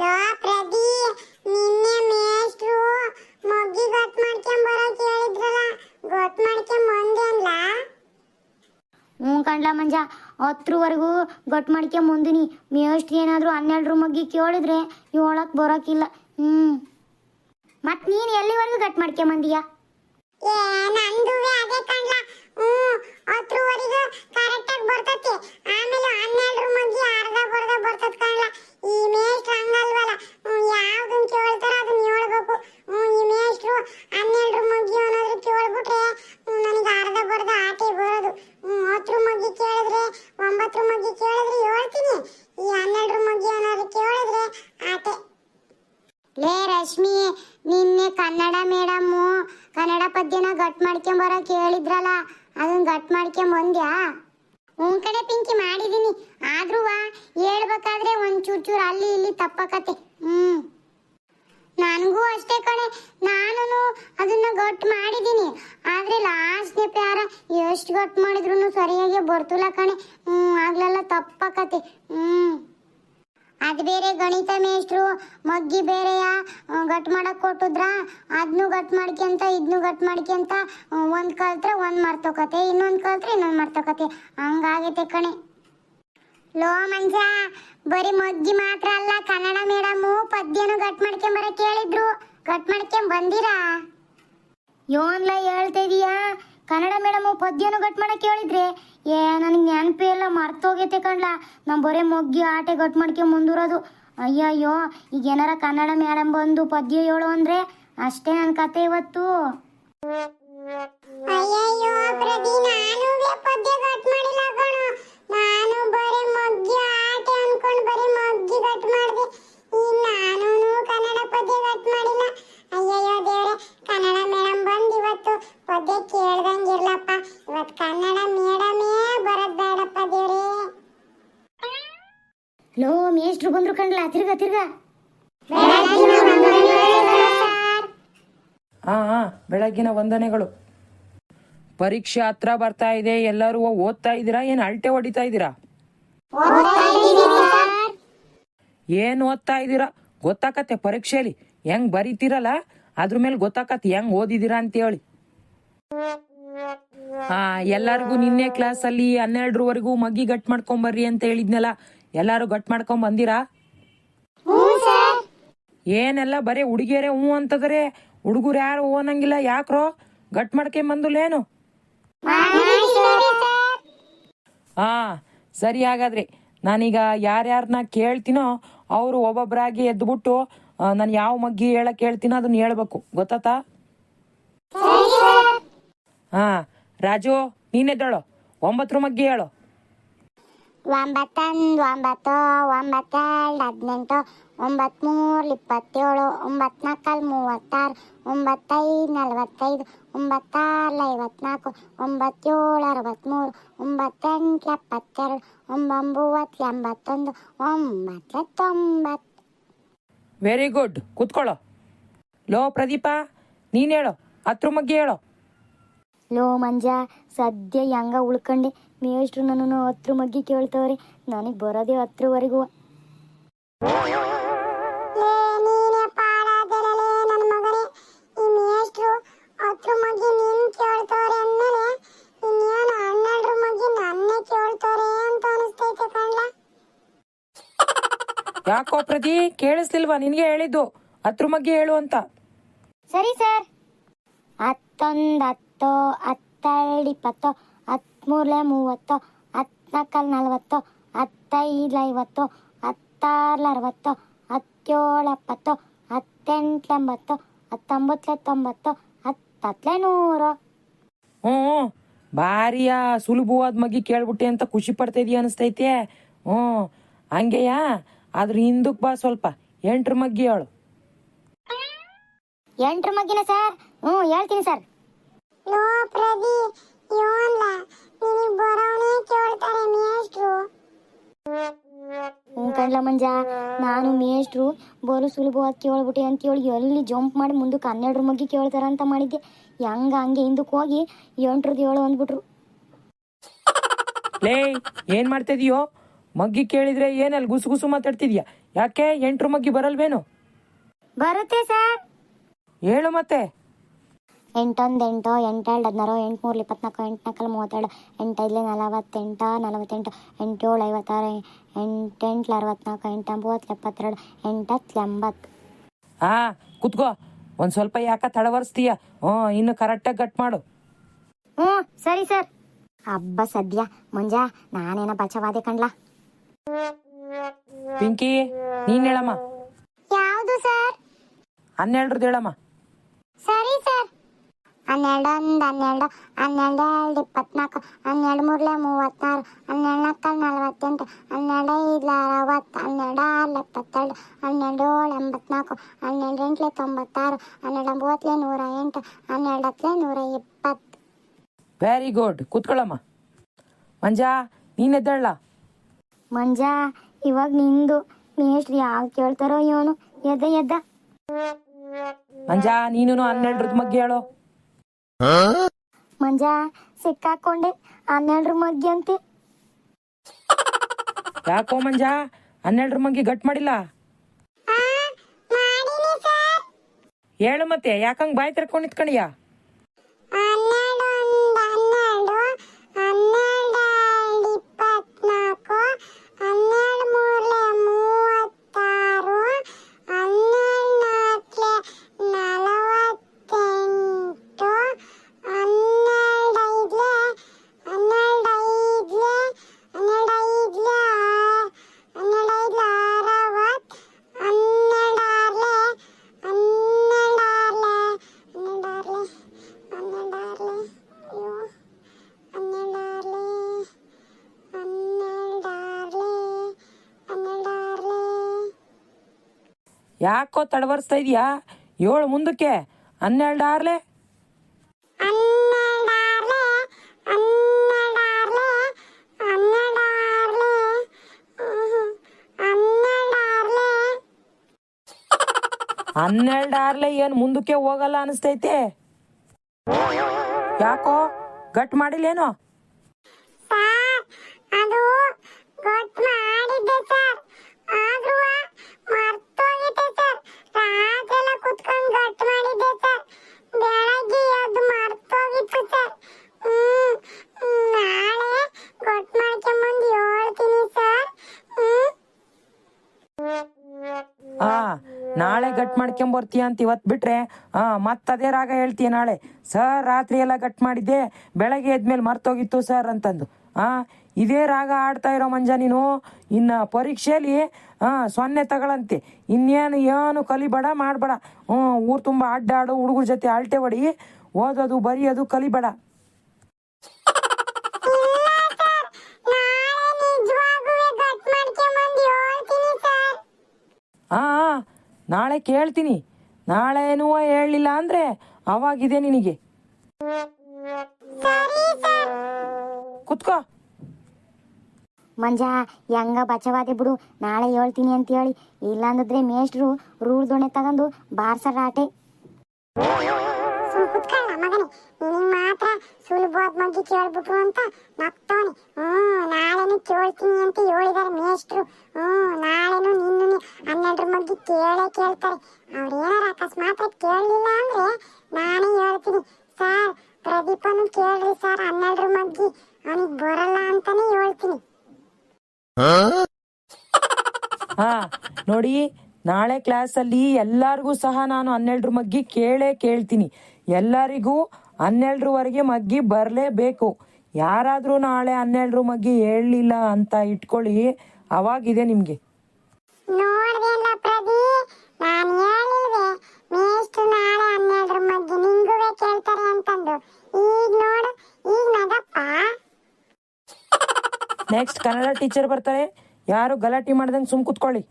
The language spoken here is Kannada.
ಲೋ ಪ್ರದಿ ನಿನ್ನೆ ಮೇಷ್ಟ್ರು ಮೊಗ್ಗಿ ಗೊತ್ ಮಾಡ್ಕೊಂಡ್ ಬರೋಕ್ ಹೇಳಿದ್ರಲ್ಲ ಗೊತ್ ಮಾಡ್ಕೊಂಡ್ ಬಂದೆ ಅನ್ಲ ಹ್ಞೂ ಕಣ್ಲ ಮಂಜ ಹತ್ರವರೆಗೂ ಗಟ್ ಮಾಡ್ಕೊಂಡ್ ಮುಂದಿನಿ ಮೇಷ್ಟ್ರು ಏನಾದ್ರು ಹನ್ನೆರಡರ ಮಗ್ಗಿ ಕೇಳಿದ್ರೆ ಏಳಕ್ಕೆ ಬರೋಕ್ಕಿಲ್ಲ ಹ್ಮ್ ಮತ್ ನೀನು ಎಲ್ಲಿವರೆಗೂ ಗಟ್ ಮಾಡ್ಕೊಂಡ್ ಬಂದೀಯ? ಏ ನಂದುವೆ ಅದೇ ಕಣ್ಲ. ಹ್ಮ್ ಹತ್ರವರೆಗೂ ಕರೆಕ್ಟ್ ಆಗಿ ಬರ್ತತಿ. ಆಮೇಲೆ ಹನ್ನೆರಡರ ಮಗ್ಗಿ ಅರ್ಧ ಬರ್ದ ಬರ್ತದ ಕಣ್ಲ. Y mientras Álvaro ಹೇಳ್ಬೇಕಾದ್ರೆ ಒಂದ್ ಚೂರ್ ಚೂರ್ ಅಲ್ಲಿ ಇಲ್ಲಿ ತಪ್ಪಕತೆ. ಹ್ಮ್. ನನಗೂ ಅಷ್ಟೇ ಕಣೆ. ನಾನು ಅದನ್ನ ಗಟ್ ಮಾಡಿದೀನಿ. ಆದ್ರೆ ಲಾಸ್ಟ್ನೇ ಪ್ಯಾರ ಎಷ್ಟು ಗಟ್ ಮಾಡಿದ್ರು ಸರಿಯಾಗಿ ಬರ್ತಿಲ್ಲ ಕಣೆ. ಹ್ಮ್, ಆಗ್ಲೆಲ್ಲ ತಪ್ಪಕತೆ. ಹ್ಮ್. ಅದ್ ಬೇರೆ ಗಣಿತ ಮೇಷ್ಟ್ರು, ಮಗ್ಗಿ ಬೇರೆಯ ಗಟ್ ಮಾಡಕ್ ಕೊಟ್ಟಿದ್ರ? ಅದ್ನು ಗಟ್ ಮಾಡ್ಕೊಂತ ಇದ್ನು ಗಟ್ ಮಾಡ್ಕೊಂತ ಒಂದ್ ಕಲ್ತ್ರೆ ಒಂದ್ ಮರ್ತೋಕತೆ, ಇನ್ನೊಂದ್ ಕಲ್ತ್ರೆ ಇನ್ನೊಂದ್ ಮರ್ತೋಕತೆ. ಹಂಗಾಗೈತೆ ಕಣೆ. ಲೋ ಮಂಜ, ಬರೀ ಮೊಗ್ಗಿ ಮಾತ್ರ ಅಲ್ಲ, ಕನ್ನಡ ಮೇಡಮು ಪದ್ಯನು ಗಟ್ ಮಾಡ್ಕೊಂಡ್ ಬರ ಕೇಳಿದ್ರು ಗಟ್ ಮಾಡ್ಕೊಂಡ್ ಬಂದಿರಾ? ಯೋನ್ಲ ಹೇಳ್ತಾ ಇದೀಯಾ? ಕನ್ನಡ ಮೇಡಮು ಪದ್ಯನು ಗಟ್ ಮಾಡಕ್ಕೆ ಹೇಳಿದ್ರೆ? ಏ, ನನಗೆ ನೆನಪೇ ಇಲ್ಲ, ಮರ್ತೋಗೈತೆ ಕಣ್ಲ. ನಾವು ಬರೀ ಮೊಗ್ಗಿ ಆಟೆ ಗಟ್ ಮಾಡ್ಕೊಂಡ್ ಮುಂದಿರೋದು. ಅಯ್ಯಯ್ಯೋ, ಈಗ ಏನಾರ ಕನ್ನಡ ಮೇಡಮ್ ಬಂದು ಪದ್ಯ ಹೇಳು ಅಂದ್ರೆ ಅಷ್ಟೇ ನನ್ನ ಕತೆ ಇವತ್ತು. ಲೋ ಮೇಷ್ಟ್ರು ಬಂದ್ರು ಕಣ್ಲಾ? ತಿರ್ಗ ತಿರ್ಗ. ಹಾ ಹಾ ಬೆಳಗ್ಗಿನ ವಂದನೆಗಳು. ಪರೀಕ್ಷೆ ಹತ್ರ ಬರ್ತಾ ಇದೆ, ಎಲ್ಲರೂ ಓದ್ತಾ ಇದ್ದೀರಾ? ಏನು ಅಲ್ಟೆ ಹೊಡಿತಾ ಇದ್ದೀರಾ? ಏನು ಓದ್ತಾ ಇದ್ದೀರಾ? ಗೊತ್ತಾಕತ್ತೆ ಪರೀಕ್ಷೆಯಲ್ಲಿ ಹೆಂಗ್ ಬರೀತಿರಲ್ಲ? ಅದ್ರ ಮೇಲೆ ಗೊತ್ತಾಕತ್ತೆ ಹೆಂಗ್ ಓದಿದ್ದೀರಾ ಅಂತ ಹೇಳಿ ಹಾ ಎಲ್ಲಾರ್ಗು ನಿನ್ನೆ ಕ್ಲಾಸಲ್ಲಿ ಹನ್ನೆರಡರವರೆಗೂ ಮಗ್ಗಿ ಗಟ್ ಮಾಡ್ಕೊಂಬರ್ರಿ ಅಂತ ಹೇಳಿದ್ನಲ್ಲ. ಎಲ್ಲಾರು ಗಟ್ ಮಾಡ್ಕೊಂಡ್ ಬಂದಿರಾ? ಏನೆಲ್ಲ ಬರೀ ಹುಡುಗಿಯರೇ ಹ್ಞೂ ಅಂತದ್ರೆ? ಹುಡುಗರು ಯಾರು ಹ್ಞೂ ಅನ್ನಂಗಿಲ್ಲ ಯಾಕ್ರೋ? ಗಟ್ ಮಾಡ್ಕೊಂಡ್ ಬಂದುಲೇನು ಹಾ ಸರಿ. ಹಾಗಾದ್ರೆ ನಾನೀಗ ಯಾರ್ಯಾರನ್ನ ಕೇಳ್ತೀನೋ ಅವರು ಒಬ್ಬೊಬ್ಬರಾಗಿ ಎದ್ಬಿಟ್ಟು ನಾನು ಯಾವ ಮಗ್ಗಿ ಹೇಳಕ್ ಹೇಳ್ತೀನೋ ಅದನ್ನ ಹೇಳ್ಬೇಕು. ಗೊತ್ತಾತಾ ಹಾ ರಾಜು ನೀನೆದ್ದಳು ಒಂಬತ್ತರ ಮಗ್ಗಿ ಹೇಳು. ಒಂಬತ್ತೊಂದು ಒಂಬತ್ತು, ಒಂಬತ್ತೆರಡು, ಹದಿನೆಂಟು, ಒಂಬತ್ಮೂರು, ಇಪ್ಪತ್ತೇಳು ಒಂಬತ್ನಾಲ್ಕಲ್ಲಿ ಮೂವತ್ತಾರು, ಒಂಬತ್ತೈದು, ನಲವತ್ತೈದು, ಒಂಬತ್ತಾರು ಐವತ್ನಾಲ್ಕು ಒಂಬತ್ತೇಳು ಅರವತ್ತ್ಮೂರು ಒಂಬತ್ತೆಂಟು, ಎಪ್ಪತ್ತೆರಡು ಒಂಬೊಂಬತ್ತು ಎಂಬತ್ತೊಂದು ಒಂಬತ್ತು ತೊಂಬತ್ತು ವೆರಿ ಗುಡ್ ಕೂತ್ಕೊಳ್ಳೋ. ಲೋ ಪ್ರದೀಪ, ನೀನು ಹೇಳೋ. ಹತ್ರ ಮಗ್ಗಿ ಹೇಳು. ಲೋ ಮಂಜ ಸದ್ಯ ಹೆಂಗ ಉಳ್ಕೊಂಡೆ? ಮೇಷ್ಟ್ರು ನನ್ನನ್ನು ಹತ್ರ ಮಗ್ಗಿ ಕೇಳ್ತವ್ರೆ. ನನಗೆ ಬರೋದೇ ಹತ್ರವರೆಗೂ. ಯಾಕೋ ಪ್ರತಿ ಕೇಳಿಸ್ಲಿಲ್ವಾ ನಿನ್ಗೆ ಹೇಳಿದ್ದು? ಹತ್ರ ಮಗ್ಗಿ ಹೇಳು ಅಂತ. ಸರಿ ಸರ್. ಹತ್ತೊಂದು ಹತ್ತು ಹತ್ತೆರಡು ಇಪ್ಪತ್ತು ಹತ್ಮೂರಲೆ ಮೂವತ್ತು ಹತ್ನಾಲ್ಕಲ್ಲಿ ನಲವತ್ತು ಹತ್ತೈದು ಐವತ್ತು ಹತ್ತಾರ್ಲ ಅರವತ್ತು ಹತ್ತೇಳು ಎಪ್ಪತ್ತು ಹತ್ತೆಂಟ್ಲೆ ಎಂಬತ್ತು ಹತ್ತೊಂಬತ್ತಲೆ ತೊಂಬತ್ತು ಹತ್ತತ್ಲೆ ನೂರು. ಹ್ಞೂ ಭಾರಿಯ ಸುಲಭವಾದ ಮಗಿ ಕೇಳ್ಬಿಟ್ಟೆ ಅಂತ ಖುಷಿ ಪಡ್ತಾ ಇದೀಯ ಅನಿಸ್ತೈತೆ? ಹ್ಞೂ. ಹಂಗೆಯಾ? ಅದ್ರ ಹಿಂದಕ್ಕೆ ಬಾ ಸ್ವಲ್ಪ. ಎಂಟ್ರ ಮಗ್ಗಿ ಹೇಳು. ಎಂಟ್ರ ಮಗ್ಗಿನ ಸರ್? ಹ್ಞೂ ಹೇಳ್ತೀನಿ ಸರ್. ಲೋ ಪ್ರದಿ ಯೋನ್ಲ ನಿನಗೆ ಬರೋವನೇ ಕೇಳ್ತಾರೆ ಮೇಷ್ಟ್ರು. ಹ್ಞೂ ಕಣ್ಲ ಮಂಜ ನಾನು ಮೇಷ್ಟ್ರು ಬಲು ಸುಲಭವಾಗಿ ಕೇಳ್ಬಿಟ್ಟೆ ಅಂತ ಹೇಳಿ ಎಲ್ಲಿ ಜಂಪ್ ಮಾಡಿ ಮುಂದಕ್ಕೆ ಹನ್ನೆರಡರ ಮಗ್ಗಿ ಕೇಳ್ತಾರ ಅಂತ ಮಾಡಿದ್ದೆ. ಹೆಂಗ ಹಂಗೆ ಹಿಂದಕ್ಕೆ ಹೋಗಿ ಎಂಟ್ರದ್ದು ಏಳು ಅಂದ್ಬಿಟ್ರು. ಲೇ ಏನ್ ಮಾಡ್ತಾ ಇದೀಯೋ ಮಗ್ಗಿ ಕೇಳಿದ್ರೆ ಏನಲ್ಲಿ ಗುಸು ಗುಸು ಮಾತಾಡ್ತಿದ್ಯಾ? ಯಾಕೆ ಎಂಟ್ರು ಮಗ್ಗಿ ಬರಲ್ವೇನು? ಬರುತ್ತೆ ಸರ್. ಹೇಳು ಮತ್ತೆ. ಎಂಟೊಂದು ಎಂಟು ಎಂಟೆರಡು ಹದಿನಾರು ಎಂಟು ಮೂರು ಇಪ್ಪತ್ನಾಲ್ಕು ಎಂಟ್ನಾಲ್ಕು ಮೂವತ್ತೆರಡು ಎಂಟೈದು ನಲವತ್ತೆಂಟು ನಲವತ್ತೆಂಟು ಎಂಟೇಳು ಐವತ್ತಾರು ಎಂಟೆಂಟ್ಲ ಅರವತ್ನಾಲ್ಕು ಎಂಟೊಂಬತ್ತು ಎಪ್ಪತ್ತೆರಡು ಎಂಟತ್ತು ಎಂಬತ್ತು. ಹಾ ಕುತ್ಕೋ. ಒಂದು ಸ್ವಲ್ಪ ಯಾಕ ತಡವರ್ಸ್ತೀಯ? ಹ್ಞೂ ಇನ್ನು ಕರೆಕ್ಟಾಗಿ ಕಟ್ ಮಾಡು. ಹ್ಞೂ ಸರಿ ಸರ್. ಹಬ್ಬ ಸದ್ಯ. ಮುಂಜಾ ನಾನೇನ ಬಚವಾದೆ ಕಣ್ಲಾ? ಪಿಂಕಿ ನೀನ್ ಹೇಳಮ್ಮ. ಯಾವುದು ಸರ್? ಹನ್ನೆರಡ್ರದ್ದು ಹೇಳಮ್ಮ. ಸರಿ ಸರ್. ಹನ್ನೆರಡು ಒಂದು ಹನ್ನೆರಡು ಹನ್ನೆರಡು ಎರಡು ಇಪ್ಪತ್ನಾಲ್ಕು ಹನ್ನೆರಡು ಮೂರಲೆ ಮೂವತ್ತಾರು ಹನ್ನೆರಡು ನಾಲ್ಕು ನಲವತ್ತೆಂಟು ಹನ್ನೆರಡು ಐದು ಅರವತ್ತು ಹನ್ನೆರಡು ಆರು ಎಪ್ಪತ್ತೆರಡು ಹನ್ನೆರಡು ಏಳು ಎಂಬತ್ನಾಲ್ಕು ಹನ್ನೆರಡು ಎಂಟ್ಲೆ ತೊಂಬತ್ತಾರು ಹನ್ನೆರಡು ಒಂಬತ್ತಲೆ ನೂರ ಎಂಟು ಹನ್ನೆರಡು ಹತ್ತಲೆ ನೂರ ಇಪ್ಪತ್ತು. Very good ಕೂತ್ಕೊಳ್ಳಮ್ಮ. ಮಂಜಾ ನೀನ್ ಎದ್ದಳ್ಳ ಮಂಜಾ ಇವಾಗ ನಿಂದು. ಮೇಷ್ಟ್ರು ಯಾವ ಕೇಳ್ತಾರೋ ಇವನು? ಎದ್ದ ಎದ್ದ. ಮಂಜಾ ನೀನು ಹನ್ನೆರಡು ಮಗ್ಗಿ ಹೇಳು. ಮಂಜಾ ಸಿಕ್ಕಾಕೊಂಡೆ ಹನ್ನೆರಡ್ರ ಮಗ್ಗಿ ಅಂತೆ. ಯಾಕೋ ಮಂಜಾ ಹನ್ನೆರಡ್ರ ಮಗ್ಗಿ ಗಟ್ ಮಾಡಿಲ್ಲ? ಹೇಳು ಮತ್ತೆ ಯಾಕಂಗ್ ಬಾಯ್ ತೆರ್ಕೊಂಡ್ ನಿಂತ್ಕೊಂಡಿಯಾ ಹನ್ನೆರಡು ಒಂದು ಹನ್ನೆರಡು ಹನ್ನೆರಡು ಎರಡು ಇಪ್ಪತ್ನಾಲ್ಕು ಹನ್ನೆರಡು ಮೂರಲೆ ಮೂವತ್ತಾರು ಹನ್ನೆರಡು ನಾಲ್ಕಲೆ ನಲವತ್ತೆಂಟು ಹನ್ನೆರಡು ಐದಲೆ ಹನ್ನೆರಡು ಐದಲೆ ಹನ್ನೆರಡು ಐದಲೆ ಹನ್ನೆರಡು ಐದಲೆ ಅರವತ್ತು ಹನ್ನೆರಡು ಆರ್ಲೆ ಹನ್ನೆರಡು ಆರ್ಲೆ ಹನ್ನೆರಡು ಆರ್ಲೆ ಹನ್ನೆರಡಾರ್ಲೆ ಅಯ್ಯೋ ಹನ್ನೆರಡಾರ್ಲೆ ಹನ್ನೆರಡಾರ್ಲೆ ಹನ್ನೆರಡಾರ್ಲೆ ಯಾಕೋ ತಡವರ್ಸ್ತಾ ಇದೆಯಾ? ಏಳು ಮುಂದಕ್ಕೆ. ಹನ್ನೆರಡು ಆರ್ಲೆ. ಹನ್ನೆರಡು ಆರ್ಲೆ ಏನ್ ಮುಂದಕ್ಕೆ ಹೋಗಲ್ಲ ಅನಿಸ್ತೈತೆ? ಯಾಕೋ ಗಟ್ ಮಾಡಿಲ್ಲೇನೋ? ನಾಳೆ ಗಟ್ ಮಾಡ್ಕೊಂಡ್ ಬರ್ತೀಯ ಅಂತ ಇವತ್ ಬಿಟ್ರೆ ಹಾ ಮತ್ ಅದೇ ರಾಗ ಹೇಳ್ತೀಯ ನಾಳೆ? ಸರ್, ರಾತ್ರಿ ಎಲ್ಲ ಗಟ್ ಮಾಡಿದ್ದೆ, ಬೆಳಗ್ಗೆ ಎದ್ಮೇಲೆ ಮರ್ತೋಗಿತ್ತು ಸರ್ ಅಂತಂದು. ಆ, ಇದೇ ರಾಗ ಆಡ್ತಾ ಇರೋ ಮಂಜ ನೀನು? ಇನ್ನ ಪರೀಕ್ಷೆಯಲ್ಲಿ ಹಾ ಸೊನ್ನೆ ತಗೊಳಂತೆ. ಇನ್ನೇನು ಏನು ಕಲಿಬೇಡ, ಮಾಡ್ಬೇಡ. ಹ್ಞೂ ಊರು ತುಂಬ ಅಡ್ಡಾಡು, ಹುಡುಗರ ಜೊತೆ ಅಳ್ಟೆ ಹೊಡಿ. ಓದೋದು, ಬರೆಯೋದು ಕಲಿಬೇಡ. ನಾಳೆ ಕೇಳ್ತೀನಿ. ನಾಳೆನೂ ಹೇಳಲಿಲ್ಲ ಅಂದ್ರೆ ಅವಾಗಿದೆ ನಿನಗೆ. ಸರಿ ಸರ್ ಕುತ್ಕೋ. ಮಂಜ ಹೆಂಗ ಬಚವಾದೆ ಬಿಡು. ನಾಳೆ ಹೇಳ್ತೀನಿ ಅಂತ ಹೇಳಿ. ಇಲ್ಲಾಂದ್ರೆ ಮೇಷ್ಟ್ರು ರೂಲ್ ದೊಣೆ ತಗೊಂಡು ಬಾರ್ಸರಾಟೆ ರಾಟೆ. ಮಾತ್ರ ಸುಲಭವಾದ ಬಗ್ಗೆ ಕೇಳ್ಬಿಟ್ರು ಅಂತ ನಗ್ತವನೆ ನಾಳೆನು ಕೇಳ್ತೀನಿ ಅಂತ ಹೇಳಿದಾರೆ ಮೇಷ್ಟ್ರು. ಹ್ಮ್ ನಾಳೆನು ನಿನ್ನನ್ನು ಹನ್ನೆರಡರ ಬಗ್ಗೆ ಕೇಳೇ ಕೇಳ್ತಾರೆ. ಅವ್ರು ಏನಾರ ಅಕಸ್ಮಾತ್ ಕೇಳಲಿಲ್ಲ ಅಂದ್ರೆ ನಾನೇ ಹೇಳ್ತೀನಿ. ಸರ್ ಪ್ರದೀಪನು ಕೇಳ್ರಿ ಸರ್ ಹನ್ನೆರಡರ ಮಗ್ಗಿ. ಅವನಿಗೆ ಬರಲ್ಲ ಅಂತಾನೆ ಹೇಳ್ತೀನಿ. ಹಾ? ನೋಡಿ ನಾಳೆ ಕ್ಲಾಸಲ್ಲಿ ಎಲ್ಲರಿಗೂ ಸಹ ನಾನು ಹನ್ನೆರಡರ ಮಗ್ಗಿ ಕೇಳೇ ಕೇಳ್ತೀನಿ. ಎಲ್ಲರಿಗೂ ಹನ್ನೆರಡರವರೆಗೆ ಮಗ್ಗಿ ಬರಲೇಬೇಕು. ಯಾರಾದರೂ ನಾಳೆ ಹನ್ನೆರಡರ ಮಗ್ಗಿ ಹೇಳಲಿಲ್ಲ ಅಂತ ಇಟ್ಕೊಳ್ಳಿ. ಅವಾಗಿದೆ ನಿಮಗೆ. ನೋಡ್ದೇಲ್ಲ ಪ್ರದಿ ನಾನು ಹೇಳಿಲ್ವೆ, ಮೇಷ್ಟ್ರು ನಾಳೆ ಹನ್ನೆರಡರ ಮಧ್ಯೆ ನಿಂಗುವೆ ಕೇಳ್ತಾರೆ ಅಂತಂದು. ಈಗ ನೋಡು, ಈಗ ನಗಪ್ಪ. ನೆಕ್ಸ್ಟ್ ಕನ್ನಡ ಟೀಚರ್ ಬರ್ತಾರೆ. ಯಾರು ಗಲಾಟೆ ಮಾಡ್ದಂಗೆ ಸುಮ್ ಕುತ್ಕೊಳ್ಳಿ